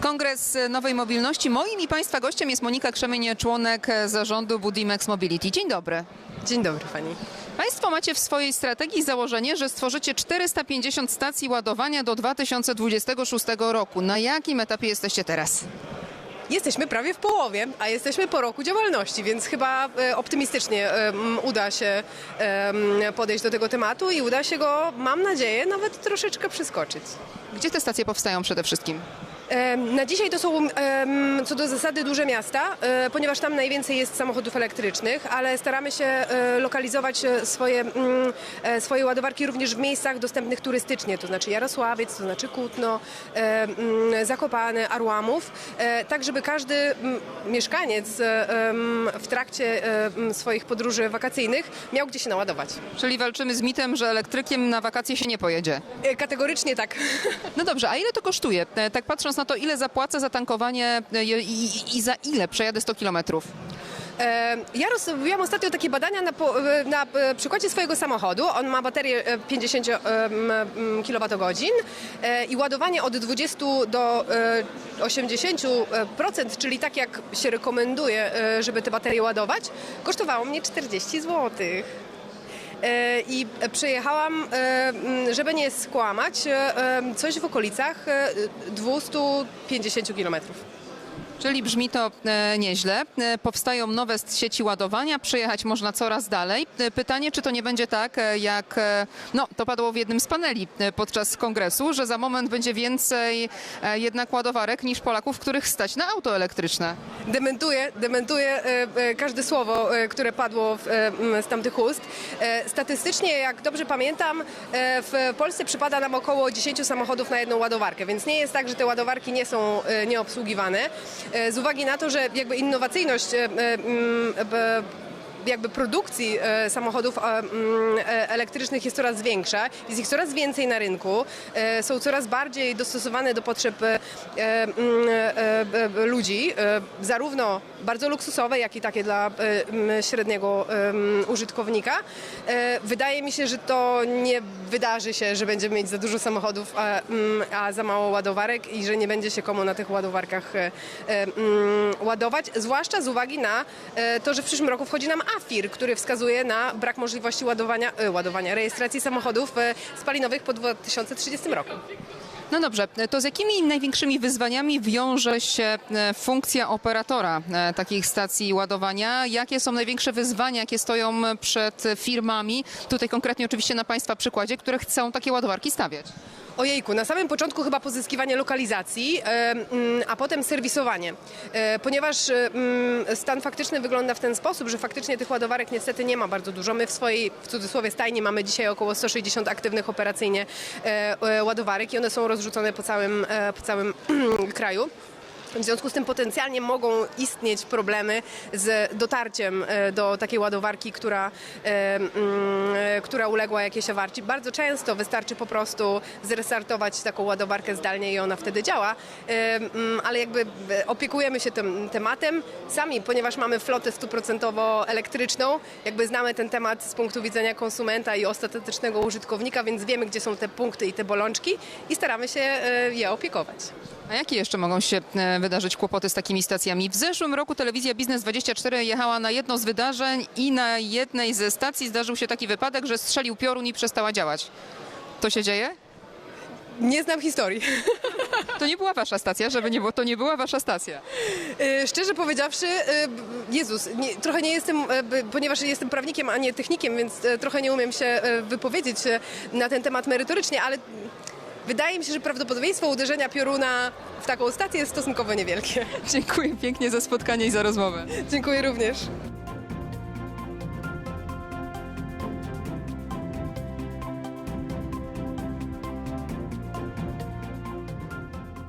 Kongres Nowej Mobilności. Moim i Państwa gościem jest Monika Krzemień, członek zarządu Budimex Mobility. Dzień dobry. Dzień dobry Pani. Państwo macie w swojej strategii założenie, że stworzycie 450 stacji ładowania do 2026 roku. Na jakim etapie jesteście teraz? Jesteśmy prawie w połowie, a jesteśmy po roku działalności, więc chyba e, optymistycznie em, uda się em, podejść do tego tematu i uda się go, mam nadzieję, nawet troszeczkę przeskoczyć. Gdzie te stacje powstają przede wszystkim? Na dzisiaj to są co do zasady duże miasta, e, ponieważ tam najwięcej jest samochodów elektrycznych, ale staramy się e, lokalizować swoje, mm, e, swoje ładowarki również w miejscach dostępnych turystycznie, to znaczy Jarosławiec, to znaczy Kutno, mm, Zakopane, Arłamów, tak żeby każdy mm, mieszkaniec w trakcie swoich podróży wakacyjnych miał gdzie się naładować. Czyli walczymy z mitem, że elektrykiem na wakacje się nie pojedzie. Kategorycznie tak. No dobrze, a ile to kosztuje? Tak patrząc na to, ile zapłacę za tankowanie e, i, i, i za ile przejadę 100 kilometrów? E, Ja robiłam ostatnio takie badania na, e, na przykładzie swojego samochodu. On ma baterię e, 50 kWh i ładowanie od 20 do e, 80%, czyli tak jak się rekomenduje, żeby te baterie ładować, kosztowało mnie 40 zł. E, I przejechałam, e, żeby nie skłamać, e, coś w okolicach e, 250 kilometrów. Czyli brzmi to e, nieźle. E, powstają nowe sieci ładowania, przejechać można coraz dalej. E, pytanie, czy to nie będzie tak, jak no, to padło w jednym z paneli podczas kongresu, że za moment będzie więcej jednak ładowarek niż Polaków, których stać na auto elektryczne. Dementuję, dementuję każde słowo, które padło z tamtych ust. Statystycznie, jak dobrze pamiętam, w Polsce przypada nam około 10 samochodów na jedną ładowarkę, więc nie jest tak, że te ładowarki nie są nieobsługiwane. E, Z uwagi na to, że jakby innowacyjność e, e, m, b- jakby produkcji e, samochodów mm, e, elektrycznych jest coraz większa, jest ich coraz więcej na rynku, e, są coraz bardziej dostosowane do potrzeb mm, ludzi, zarówno bardzo luksusowe, jak i takie dla e, m, średniego użytkownika. Wydaje mi się, że to nie wydarzy się, że będziemy mieć za dużo samochodów, a, mm, a za mało ładowarek i że nie będzie się komu na tych ładowarkach mm, ładować, zwłaszcza z uwagi na to, że w przyszłym roku wchodzi nam AFIR, który wskazuje na brak możliwości ładowania, e, ładowania rejestracji samochodów e, spalinowych po 2030 roku. No dobrze, e, to z jakimi największymi wyzwaniami wiąże się funkcja operatora takich stacji ładowania? Jakie są największe wyzwania, jakie stoją przed firmami, tutaj konkretnie oczywiście na Państwa przykładzie, które chcą takie ładowarki stawiać? Ojejku, na samym początku chyba pozyskiwanie lokalizacji, e, mm, a potem serwisowanie. E, Ponieważ e, mm, stan faktyczny wygląda w ten sposób, że faktycznie tych ładowarek niestety nie ma bardzo dużo. My w swojej, w cudzysłowie, stajni mamy dzisiaj około 160 aktywnych operacyjnie ładowarek i one są rozrzucone po całym, po całym kraju. W związku z tym potencjalnie mogą istnieć problemy z dotarciem e, do takiej ładowarki, która, e, mm, e, która uległa jakiejś awarii. Bardzo często wystarczy po prostu zrestartować taką ładowarkę zdalnie i ona wtedy działa, mm, ale jakby opiekujemy się tym tematem sami, ponieważ mamy flotę stuprocentowo elektryczną, jakby znamy ten temat z punktu widzenia konsumenta i ostatecznego użytkownika, więc wiemy, gdzie są te punkty i te bolączki i staramy się je opiekować. A jakie jeszcze mogą się wydarzyć kłopoty z takimi stacjami? W zeszłym roku telewizja Biznes 24 jechała na jedno z wydarzeń i na jednej ze stacji zdarzył się taki wypadek, że strzelił piorun i przestała działać. To się dzieje? Nie znam historii. To nie była wasza stacja, żeby nie było, to nie była wasza stacja. E, Szczerze powiedziawszy, e, Jezus, nie, trochę nie jestem, e, ponieważ jestem prawnikiem, a nie technikiem, więc trochę nie umiem się wypowiedzieć na ten temat merytorycznie, ale wydaje mi się, że prawdopodobieństwo uderzenia pioruna w taką stację jest stosunkowo niewielkie. Dziękuję pięknie za spotkanie i za rozmowę. Dziękuję również.